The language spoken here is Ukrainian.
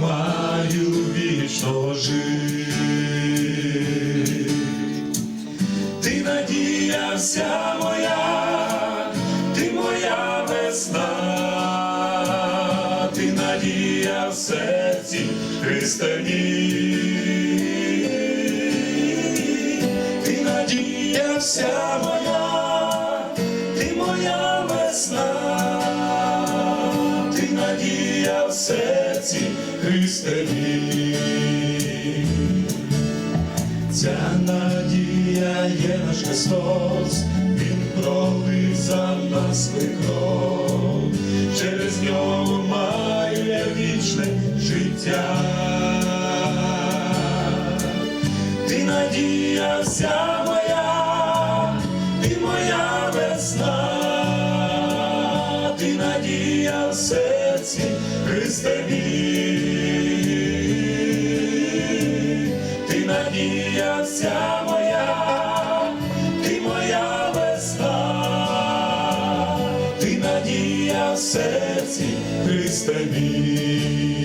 маю вічного жити. Ти надія вся моя, ти моя весна, ти надія в серці Христані. Ти надія вся моя, ти моя весна, надія в серці Христані. Ця надія є наш Христос, Він пролив за нас кров, через нього маю я вічне життя. Ти надія вся моя, ти моя весна, ти надія в серці Христові, ти надія вся моя, ти моя весна, ти надія в серці Христові.